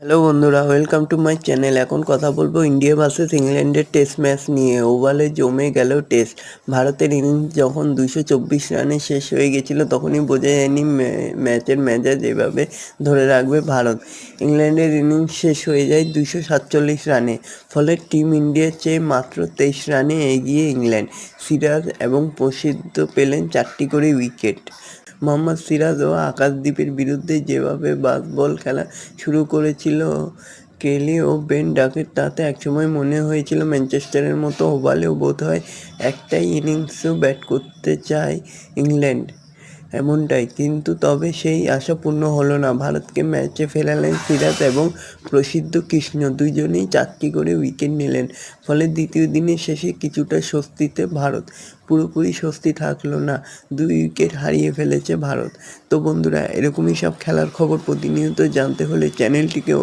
Hello বন্ধুরা welcome to my channel এখন কথা বলব ইন্ডিয়া ভার্সেস ইংল্যান্ডের টেস্ট ম্যাচ নিয়ে। ওভালে জমে গেল টেস্ট ভারতের ইনিংস যখন দুশো চব্বিশ রানে শেষ হয়ে গেছিল, তখনই বোঝা যায়নি ম্যা- ম্যাচের মেজাজ এভাবে ধরে রাখবে ভারত। ইংল্যান্ডের ইনিংস শেষ হয়ে যায় দুশো সাতচল্লিশ রানে ফলে টিম ইন্ডিয়ার চেয়ে মাত্র তেইশ রানে এগিয়ে ইংল্যান্ড সিরাজ এবং প্রসিদ্ধ পেলেন চারটি করে উইকেট মোহাম্মদ সিরাজ ও আকাশদ্বীপের বিরুদ্ধে যেভাবে বাস বল খেলা শুরু করেছিল কেলি ও বেন ডাকের তাতে একসময় মনে হয়েছিল ম্যানচেস্টারের মতো ওভালেও বোধ হয় একটাই ইনিংসও ব্যাট করতে চায় ইংল্যান্ড। এমনটাই। কিন্তু তবে সেই আশা পূর্ণ হলো না। ভারতকে ম্যাচে ফেরালেন সিরাজ এবং প্রসিদ্ধ কৃষ্ণ। দুজনেই চারটি করে উইকেট নিলেন। ফলে দ্বিতীয় দিনের শেষে কিছুটা স্বস্তিতে ভারত। পুরোপুরি স্বস্তি থাকল না। দুই উইকেট হারিয়ে ফেলেছে ভারত। তো বন্ধুরা, এরকমই সব খেলার খবর প্রতিনিয়ত জানতে হলে চ্যানেলটিকে